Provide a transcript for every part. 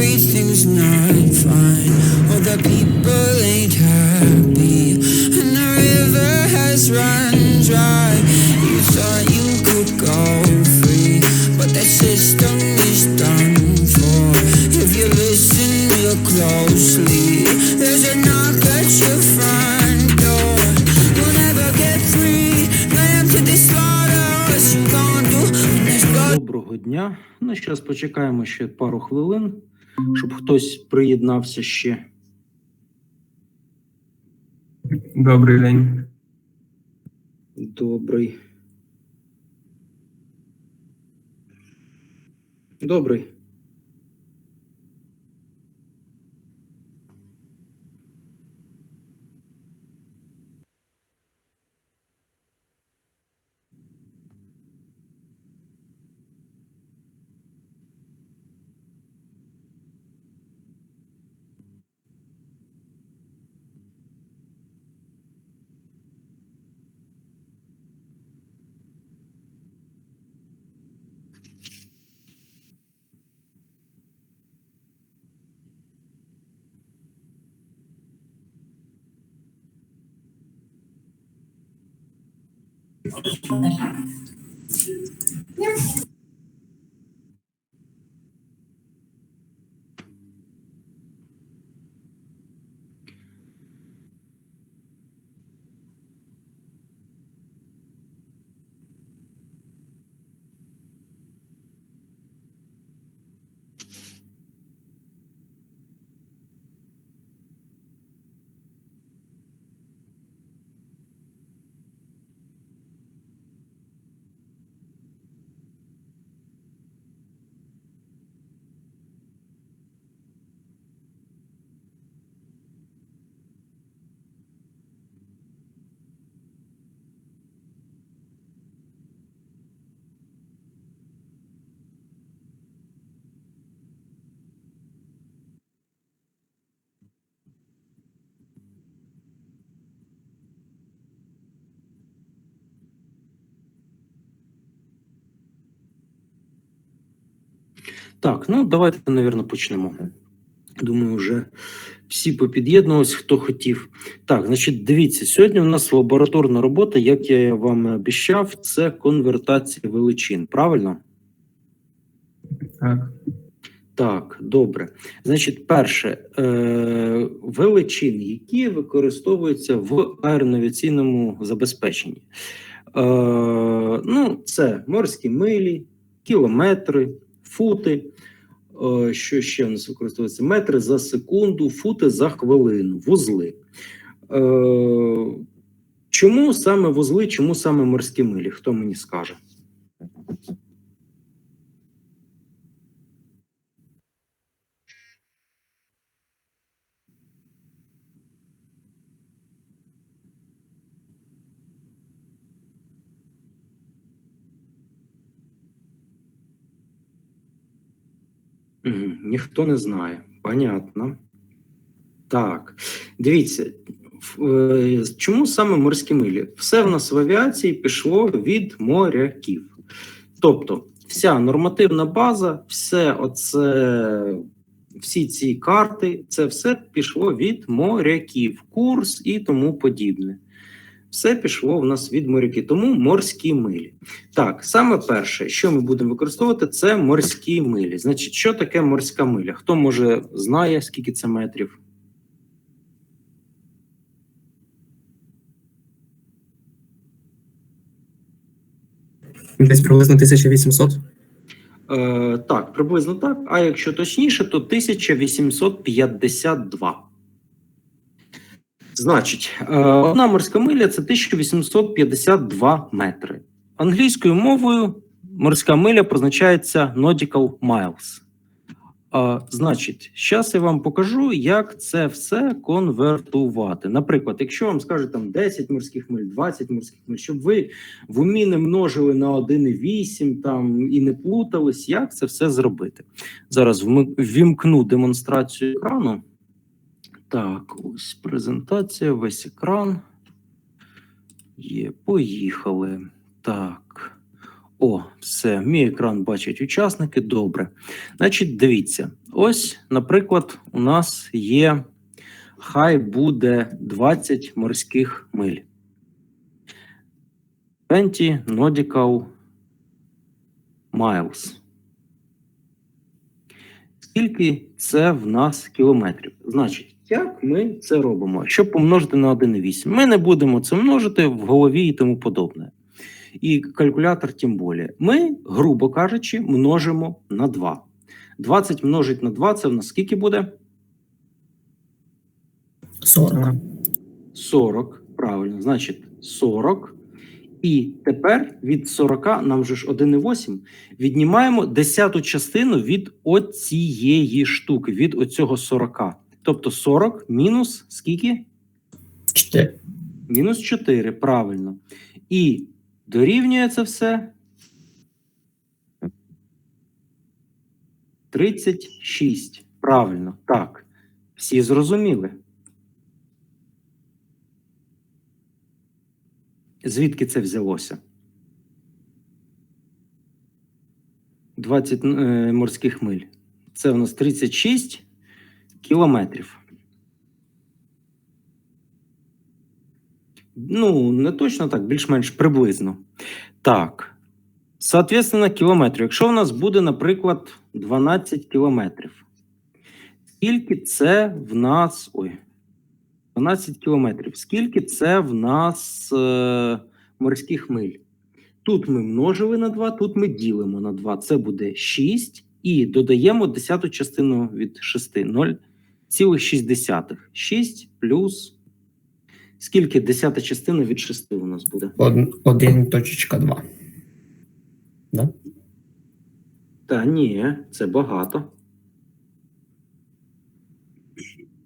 everything's not fine. All the people ain't happy, and the river has run dry. You thought you could go free, but the system is done for. If you listen real closely, there's a knock at your front door. You'll never get free, lamb to the slaughter. What you gonna do? Доброго дня. Ну, зараз почекаємо ще пару хвилин, щоб хтось приєднався ще. Добрий день. Добрий. Добрий. Thank you. Так, ну давайте, навірно, почнемо. Думаю, вже всі попід'єднувалися, хто хотів. Так, значить, дивіться, сьогодні у нас лабораторна робота, як я вам обіцяв, це конвертація величин. Правильно? Так. Так, добре. Значить, перше, е, величин, які використовуються в аеронавіційному забезпеченні. Е, ну, це морські милі, кілометри, фути. Е, що ще у нас використовується? Метри за секунду, фути за хвилину, вузли. Е, чому саме вузли, чому саме морські милі? Хто мені скаже? Ніхто не знає. Понятно. Так, дивіться, е, чому саме морські милі? Все в нас в авіації пішло від моряків. Тобто, вся нормативна база, все оце, всі ці карти, це все пішло від моряків, курс і тому подібне. Все пішло в нас від моряків, тому морські милі. Так, саме перше, що ми будемо використовувати, це морські милі. Значить, що таке морська миля? Хто може знає, скільки це метрів? Десь приблизно 1800. Е, так, приблизно так. А якщо точніше, то 1852. Значить, е, одна морська миля це 1852 метри. Англійською мовою морська миля позначається nautical miles. А, значить, зараз я вам покажу, як це все конвертувати. Наприклад, якщо вам скажуть там 10 морських миль, 20 морських миль, щоб ви в умі не множили на 1,8 там і не плутались, як це все зробити. Зараз ввімкну демонстрацію екрану. Так, ось презентація, весь екран. Є, поїхали. Так. О, все, мій екран бачать учасники. Добре. Значить, дивіться, ось, наприклад, у нас є, хай буде 20 морських миль. 20 nautical miles. Скільки це в нас кілометрів? Значить, як ми це робимо? Щоб помножити на 1,8. Ми не будемо це множити в голові і тому подобне. І калькулятор тим більше. Ми, грубо кажучи, множимо на 2. 20 множить на 2 це в нас скільки буде? 40. 40. Правильно, значить 40. І тепер від 40, нам же ж 1,8, віднімаємо десяту частину від оцієї штуки, від оцього 40. Тобто 40 мінус скільки? 4. Мінус 4, правильно. І дорівнює це все 36. Правильно, так. Всі зрозуміли. Звідки це взялося? 20 е, морських миль. Це у нас 36 кілометрів. Ну, не точно так, більш-менш приблизно. Так. Соответственно, кілометрів. Якщо у нас буде, наприклад, 12 кілометрів, скільки це в нас. Ой, 12 кілометрів. Скільки це в нас е, морських миль? Тут ми множили на 2, тут ми ділимо на 2. Це буде 6. І додаємо десяту частину від 6. 0,6. 6 плюс. Скільки десята частина від 6 у нас буде? 1.2. Да? Та ні, це багато.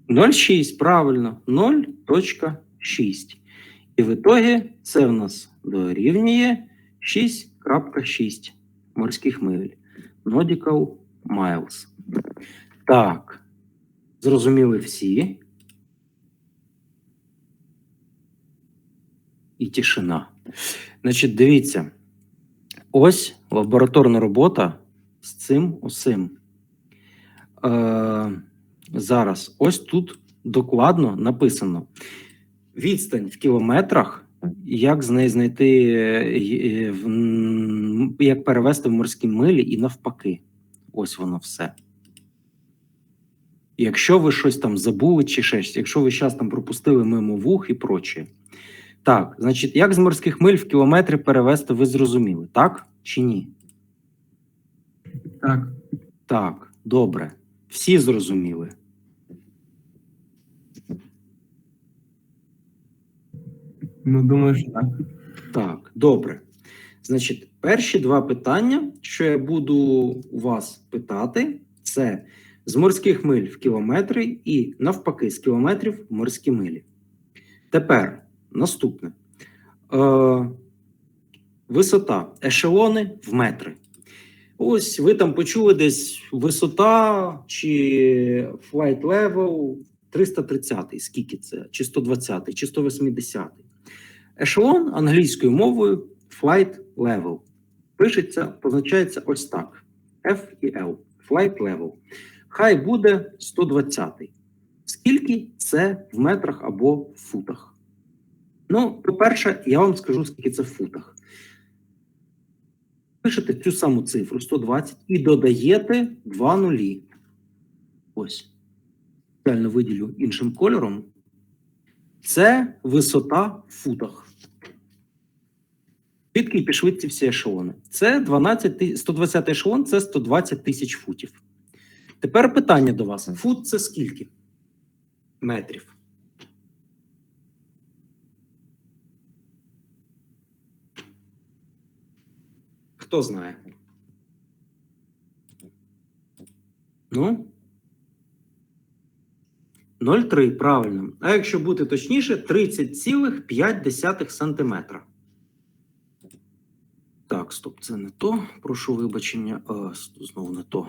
0,6, правильно, 0.6. І в ітогі це в нас дорівнює 6.6 морських миль. Nautical miles. Так. Зрозуміли всі. І тишина. Значить, дивіться. Ось лабораторна робота з цим усім. Е, зараз ось тут докладно написано: відстань в кілометрах, як з неї знайти, е, як перевести в морські милі і навпаки. Ось воно все. Якщо ви щось там забули чи щось, якщо ви зараз там пропустили мимо вух і прочее. Так, значить, як з морських миль в кілометри перевести, ви зрозуміли, так чи ні? Так. Так, добре. Всі зрозуміли. Ну, думаю, що так. Так, добре. Значить, перші два питання, що я буду у вас питати, це з морських миль в кілометри і навпаки, з кілометрів в морські милі. Тепер наступне. Е, висота, ешелони в метри. Ось ви там почули десь висота чи flight level 330, скільки це? Чи 120, чи 180. Ешелон англійською мовою flight level. Пишеться, позначається ось так: F і L. Flight level. Хай буде 120. Скільки це в метрах або в футах? Ну, по-перше, я вам скажу, скільки це в футах. Пишете цю саму цифру 120 і додаєте два нулі. Ось. Спеціально виділю іншим кольором. Це висота в футах. Звідки пішли ці всі ешелони? Це 12, ти- 120 ешелон це 120 тисяч футів. Тепер питання до вас: фут це скільки метрів? Хто знає? Ну? 0,3, правильно. А якщо бути точніше, 30,5 сантиметра. Так, стоп, це не то. Прошу вибачення. А, знову не то.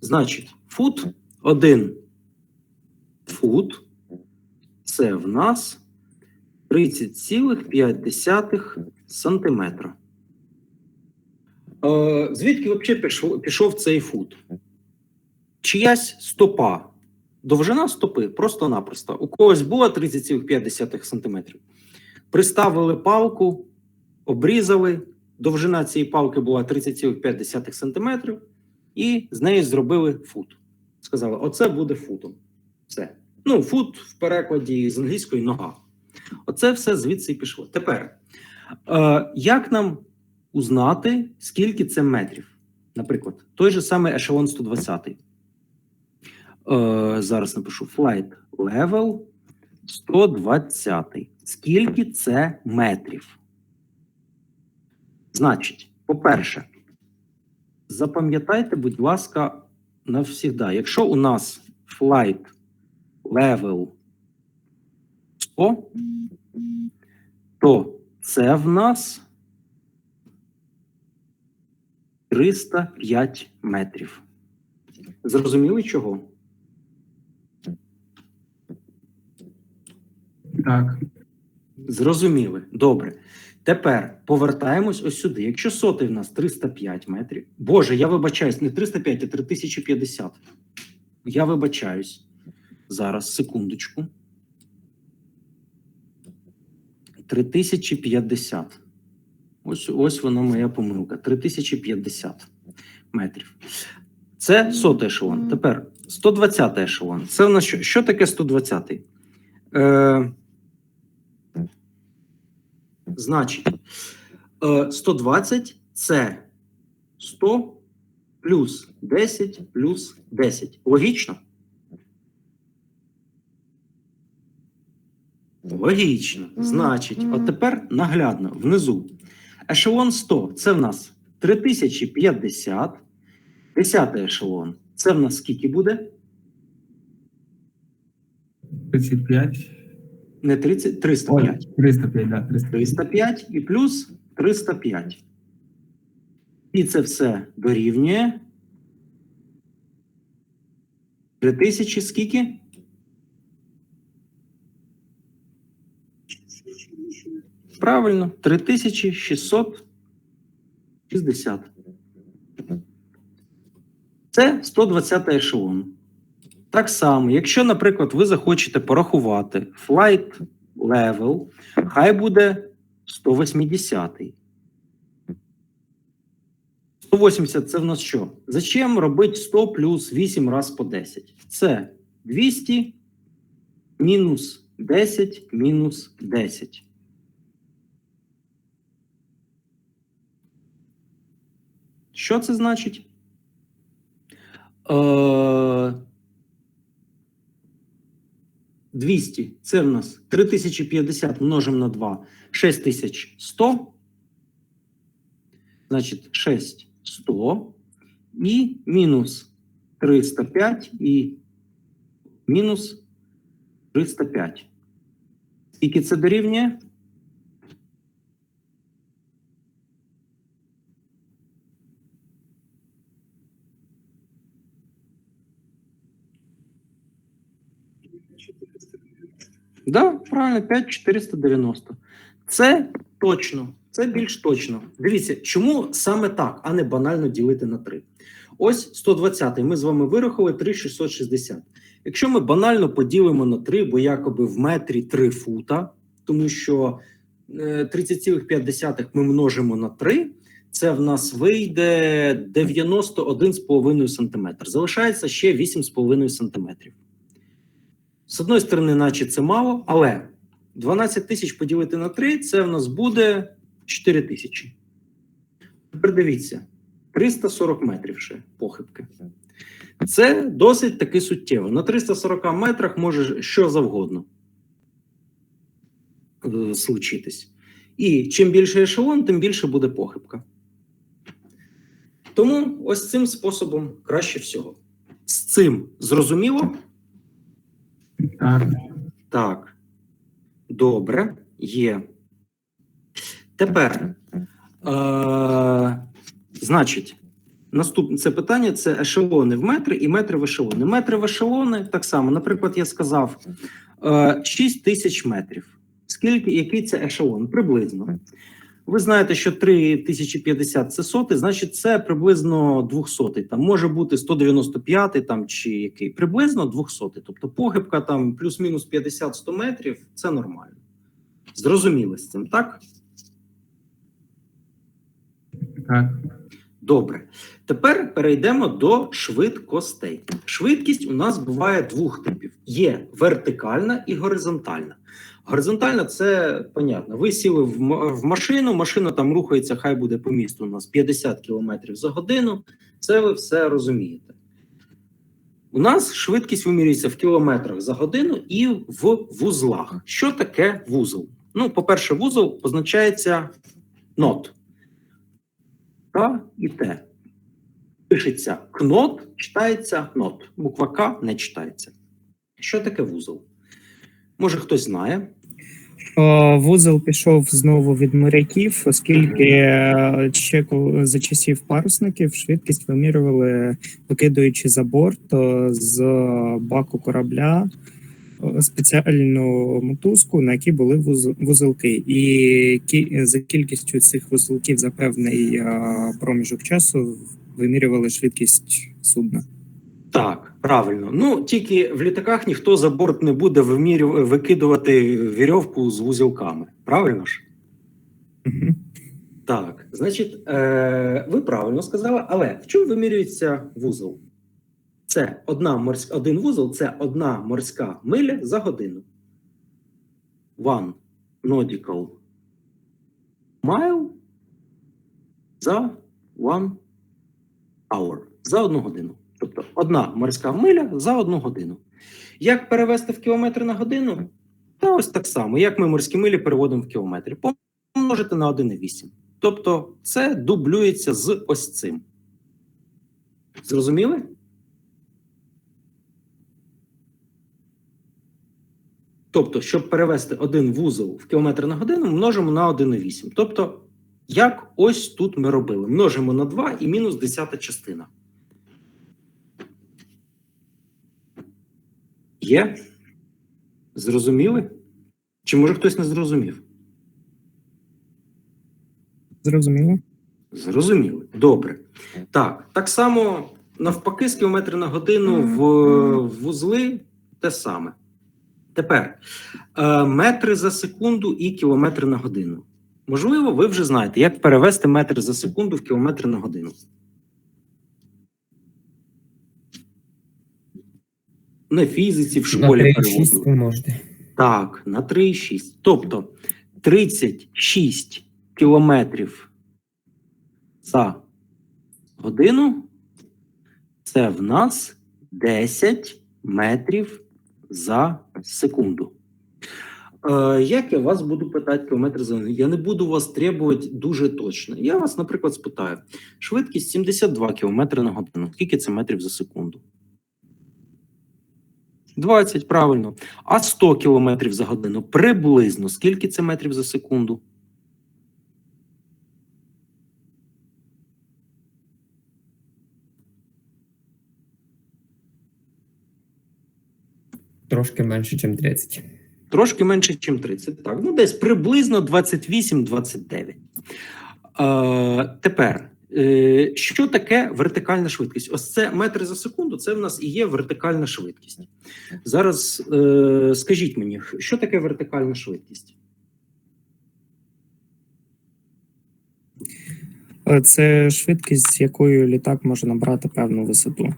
Значить, фут 1 фут. Це в нас 30,5 сантиметра. Е, звідки взагалі пішов, пішов цей фут? Чиясь стопа. Довжина стопи просто-напросто. У когось була 30,5 см. Приставили палку, обрізали. Довжина цієї палки була 30,5 см, і з неї зробили фут. Сказали, оце буде футом. Все. Ну, фут в перекладі з англійської нога. Оце все звідси і пішло. Тепер, е, як нам узнати, скільки це метрів? Наприклад, той же самий ешелон 120. Е, зараз напишу flight level 120. Скільки це метрів? Значить, по-перше, запам'ятайте, будь ласка, навсігда, якщо у нас flight level 100, то це в нас 305 метрів. Зрозуміли чого? Так. Зрозуміли. Добре. Тепер повертаємось ось сюди. Якщо сотий в нас 305 метрів. Боже, я вибачаюсь, не 305, а 3050. Я вибачаюсь. Зараз, секундочку. 3050. Ось, ось воно моя помилка. 3050 метрів. Це сотий ешелон. Тепер 120 ешелон. Це в нас що? Що таке 120? Е, Значить, е, 120 це 100 плюс 10 плюс 10. Логічно? Логічно. Значить, от тепер наглядно внизу. Ешелон 100 це в нас 3050. 10 ешелон. Це в нас скільки буде? 35. Не 30, 305. Ой, 305, да, 305. 305 і плюс 305. І це все дорівнює. 3000 скільки? Правильно, 3660. Це 120 ешелон. Так само, якщо, наприклад, ви захочете порахувати flight level, хай буде 180. 180 це в нас що? Зачем робити 100 плюс 8 раз по 10? Це 200 мінус 10 мінус 10. Що це значить? Е, 200 це в нас 3050 множимо на 2 6100. Значить, 6100 і мінус 305 і мінус 305. Скільки це дорівнює? Да, правильно, 5490. Це точно, це більш точно. Дивіться, чому саме так, а не банально ділити на 3. Ось 120 ми з вами вирахували 3660. Якщо ми банально поділимо на 3, бо якоби в метрі 3 фута, тому що е, 30,5 ми множимо на 3, це в нас вийде 91,5 см. Залишається ще 8,5 см. З одної сторони, наче це мало, але 12 тисяч поділити на 3 це в нас буде 4 тисячі. Тепер дивіться, 340 метрів ще похибки. Це досить таки суттєво. На 340 метрах може що завгодно е, случитись. І чим більше ешелон, тим більше буде похибка. Тому ось цим способом краще всього. З цим зрозуміло? Так. Так. Добре, є. Тепер, е, значить, наступне це питання це ешелони в метри і метри в ешелони. Метри в ешелони так само. Наприклад, я сказав е, 6 тисяч метрів. Скільки, який це ешелон? Приблизно. Ви знаєте, що 3050 це сотий, значить це приблизно 200. Там може бути 195 там чи який. Приблизно 200. Тобто похибка там плюс-мінус 50-100 метрів це нормально. Зрозуміли з цим, так? Так. Добре. Тепер перейдемо до швидкостей. Швидкість у нас буває двох типів: є вертикальна і горизонтальна. Горизонтальна це понятно. Ви сіли в машину, машина там рухається, хай буде по місту у нас 50 км за годину. Це ви все розумієте. У нас швидкість вимірюється в кілометрах за годину і в вузлах. Що таке вузол? Ну, по-перше, вузол позначається нот. К і Т. Пишеться кнот, читається нот. Буква К не читається. Що таке вузол? Може, хтось знає. Вузол пішов знову від моряків, оскільки е, ще за часів парусників швидкість вимірювали, викидуючи за борт е, з баку корабля е, спеціальну мотузку, на якій були вуз- вузелки. І за кількістю цих вузелків за певний проміжок часу вимірювали швидкість судна. Так, правильно. Ну тільки в літаках ніхто за борт не буде вимірю... викидувати вірьовку з вузелками. Правильно ж? Мгм. Так, значить, е, ви правильно сказали, але в чому вимірюється вузол? Це одна морська, один вузол це одна морська миля за годину. One nautical mile за one hour. За одну годину. Тобто одна морська миля за одну годину. Як перевести в кілометри на годину? Та ось так само, як ми морські милі переводимо в кілометри. Помножити на 1,8. Тобто це дублюється з ось цим. Зрозуміли? Тобто, щоб перевести один вузол в кілометр на годину, множимо на 1,8. Тобто, як ось тут ми робили: множимо на 2 і мінус десята частина. Є? Зрозуміли? Чи може хтось не зрозумів? Зрозуміло? Зрозуміли. Добре. Так, так само навпаки, з кілометри на годину в вузли те саме. Тепер е, метри за секунду і кілометри на годину. Можливо, ви вже знаєте, як перевести метри за секунду в кілометри на годину. На фізиці в школі на 3,6 переводили. помножити. Так, на 3,6. Тобто 36 кілометрів за годину це в нас 10 метрів за секунду. Е, як я вас буду питати кілометри за годину? Я не буду вас требувати дуже точно. Я вас, наприклад, спитаю: швидкість 72 км на годину. Скільки це метрів за секунду? 20, правильно. А 100 км за годину приблизно скільки це метрів за секунду? Трошки менше, ніж 30. Трошки менше, ніж 30. Так, ну десь приблизно 28-29. Е, тепер, що таке вертикальна швидкість? Ось це метри за секунду, це в нас і є вертикальна швидкість. Зараз е, скажіть мені, що таке вертикальна швидкість? Е, Це швидкість, з якою літак може набрати певну висоту.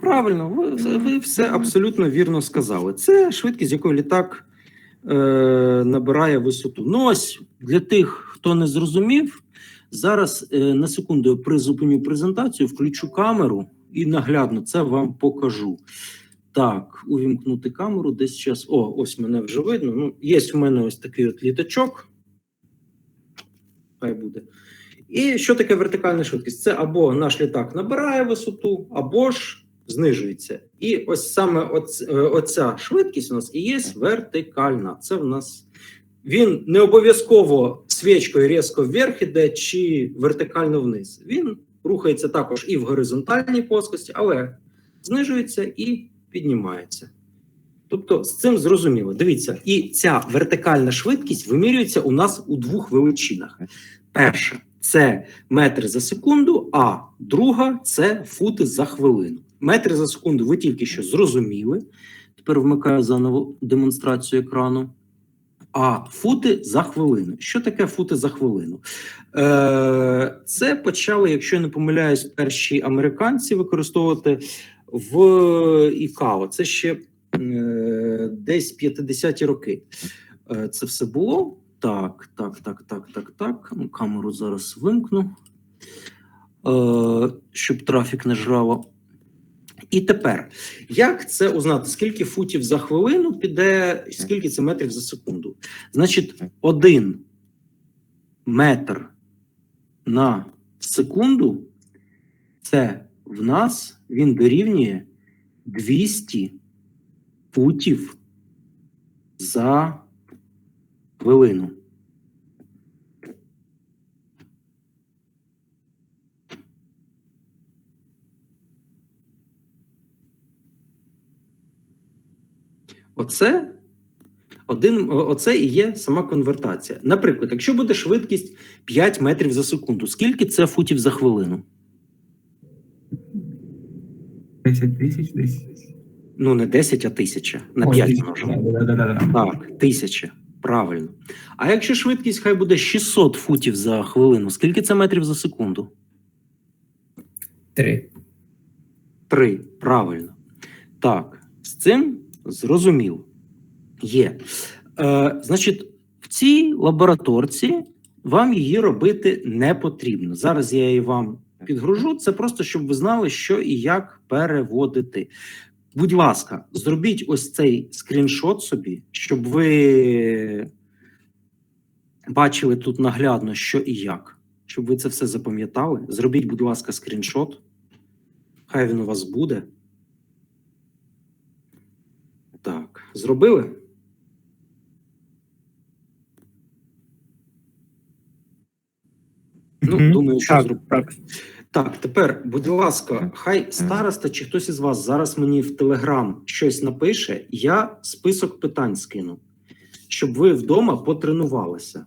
Правильно, ви, ви все абсолютно вірно сказали. Це швидкість, з якою літак е, набирає висоту. Ну ось для тих, хто не зрозумів, зараз е, на секунду я призупиню презентацію, включу камеру і наглядно це вам покажу. Так, увімкнути камеру десь час. О, ось мене вже видно. Ну, є в мене ось такий от літачок. Хай буде. І що таке вертикальна швидкість? Це або наш літак набирає висоту, або ж знижується. І ось саме е, оця швидкість у нас і є вертикальна. Це в нас він не обов'язково свічкою різко вверх іде чи вертикально вниз. Він рухається також і в горизонтальній плоскості, але знижується і піднімається. Тобто з цим зрозуміло. Дивіться, і ця вертикальна швидкість вимірюється у нас у двох величинах. Перше це метри за секунду, а друга це фути за хвилину. Метри за секунду ви тільки що зрозуміли. Тепер вмикаю заново демонстрацію екрану. А фути за хвилину. Що таке фути за хвилину? Е, це почали, якщо я не помиляюсь, перші американці використовувати в ІКАО. Це ще е, десь 50-ті роки. Е, це все було. Так, так, так, так, так, так. Ну, Камеру зараз вимкну, е, щоб трафік не жрало. І тепер, як це узнати, скільки футів за хвилину піде, скільки це метрів за секунду? Значить, один метр на секунду це в нас він дорівнює 200 футів за хвилину. Оце один, оце і є сама конвертація. Наприклад, якщо буде швидкість 5 метрів за секунду, скільки це футів за хвилину? 10 тисяч десь. Ну, не 10, а тисяча. На Ой, 5 тисяч, да, да, да, да. Так, тисяча. Правильно. А якщо швидкість хай буде 600 футів за хвилину, скільки це метрів за секунду? 3. Три. Правильно. Так, з цим зрозуміло. Є. Е, значить, в цій лабораторці вам її робити не потрібно. Зараз я її вам підгружу. Це просто щоб ви знали, що і як переводити. Будь ласка, зробіть ось цей скріншот собі, щоб ви бачили тут наглядно, що і як. Щоб ви це все запам'ятали. Зробіть, будь ласка, скріншот. Хай він у вас буде. Так, зробили? Ну, думаю, що так, зробили. так. Так, тепер, будь ласка, хай староста чи хтось із вас зараз мені в Телеграм щось напише, я список питань скину, щоб ви вдома потренувалися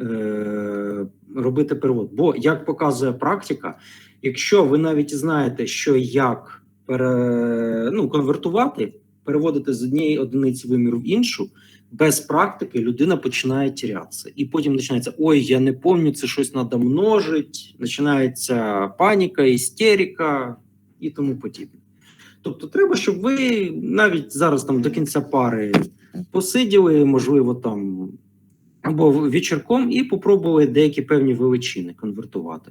е- робити перевод. Бо, як показує практика, якщо ви навіть знаєте, що як пере... ну, конвертувати, переводити з однієї одиниці виміру в іншу, без практики людина починає тірятися. І потім починається: ой, я не пам'ятаю, це щось треба множити, починається паніка, істерика і тому подібне. Тобто, треба, щоб ви навіть зараз там до кінця пари посиділи, можливо, там або вечірком, і попробували деякі певні величини конвертувати.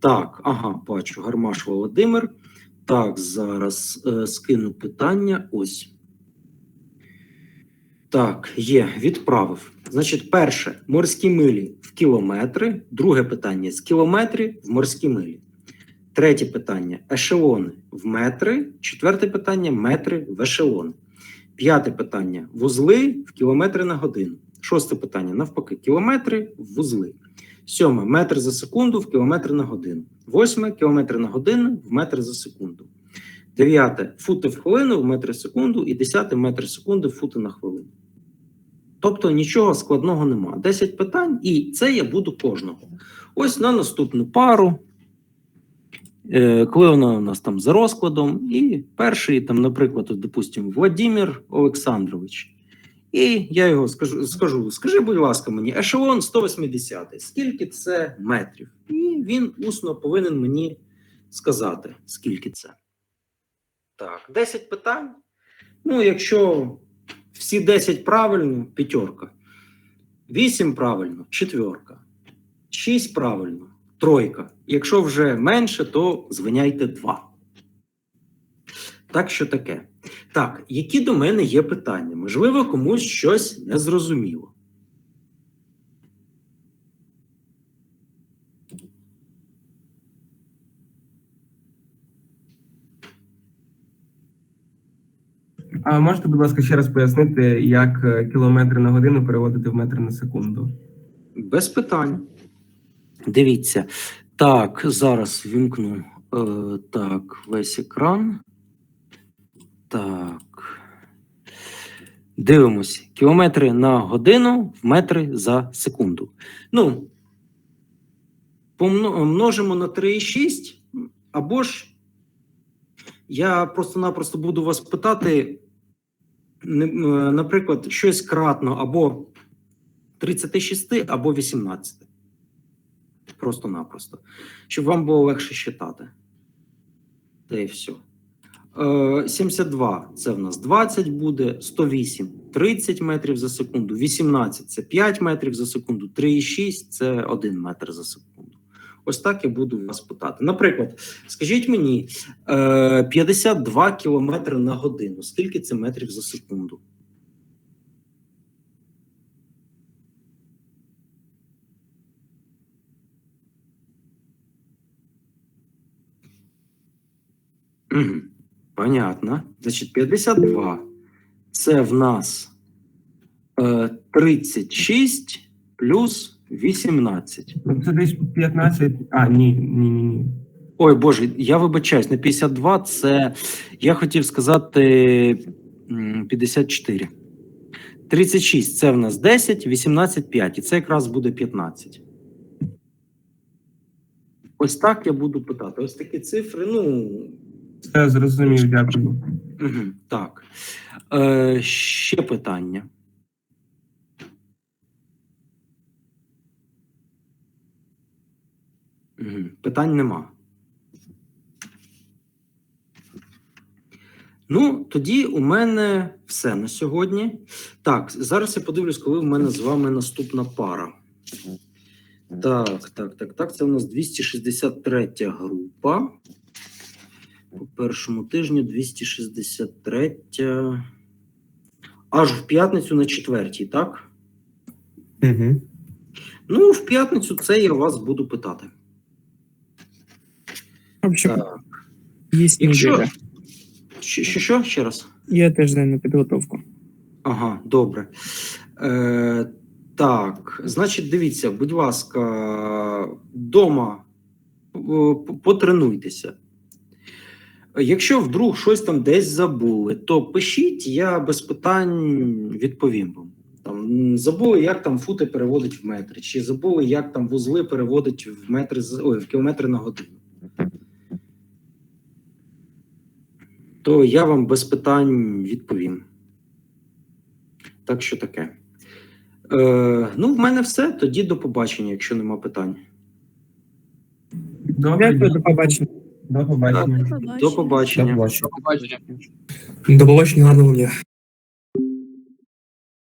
Так, ага, бачу, Гармаш Володимир. Так, зараз е, скину питання. Ось. Так, є, відправив. Значить, перше морські милі в кілометри. Друге питання з кілометрів в морські милі. Третє питання ешелони в метри. Четверте питання метри в ешелони. П'яте питання вузли в кілометри на годину. Шосте питання навпаки, кілометри в вузли. Сьоме метр за секунду в кілометри на годину. Восьме кілометри на годину в метр за секунду. Дев'яте фути в хвилину в метри секунду. І десяте метр в секунду в фути на хвилину. Тобто нічого складного нема. 10 питань, і це я буду кожного. Ось на наступну пару. Е, коли вона у нас там за розкладом, і перший, там, наприклад, от, допустимо, Владимир Олександрович. І я його скажу, скажу: скажи, будь ласка, мені, ешелон 180, скільки це метрів? І він усно повинен мені сказати, скільки це. Так, 10 питань. Ну, якщо всі 10 правильно, п'ятерка. 8 правильно, четверка. 6 правильно, тройка. Якщо вже менше, то звиняйте 2. Так що таке. Так, які до мене є питання? Можливо, комусь щось не зрозуміло. А можете, будь ласка, ще раз пояснити, як е, кілометри на годину переводити в метри на секунду? Без питань. Дивіться. Так, зараз вімкну. Е, так, весь екран. Так. Дивимось. Кілометри на годину в метри за секунду. Ну, помно- множимо на 3,6, або ж я просто-напросто буду вас питати, наприклад, щось кратно або 36, або 18. Просто-напросто. Щоб вам було легше считати. Та і все. Е, 72 це в нас 20 буде, 108 30 метрів за секунду, 18 це 5 метрів за секунду, 3,6 це 1 метр за секунду. Ось так я буду вас питати. Наприклад, скажіть мені, е, 52 кілометри на годину. Скільки це метрів за секунду? Понятно. Значить, 52 це в нас е, 36 плюс 18. Ну, Це десь 15. А, ні, ні, ні, ні. Ой, Боже, я вибачаюсь, на 52 це я хотів сказати 54. 36 це в нас 10, 18 5. І це якраз буде 15. Ось так я буду питати. Ось такі цифри. Ну, Все зрозумів, дякую. Угу, так. Е, ще питання. Угу, питань нема. Ну, тоді у мене все на сьогодні. Так, зараз я подивлюсь, коли в мене з вами наступна пара. Так, так, так, так. Це у нас 263 група. По першому тижню 263. Аж в п'ятницю на четвертій, так? Угу. Ну, в п'ятницю це я вас буду питати. Так. є Якщо. неділя. Що, що, що? Ще раз? Є тиждень на підготовку. Ага, добре. Е, так, значить, дивіться, будь ласка, вдома потренуйтеся. Якщо вдруг щось там десь забули, то пишіть, я без питань відповім вам. Там забули, як там фути переводить в метри, чи забули, як там вузли переводить в метри ой, в кілометри на годину. То я вам без питань відповім. Так що таке. Е, ну, в мене все. Тоді до побачення, якщо нема питань. Добре, Дякую, до побачення. до побачення. До побачення. До побачення. До побачення, гарного дня.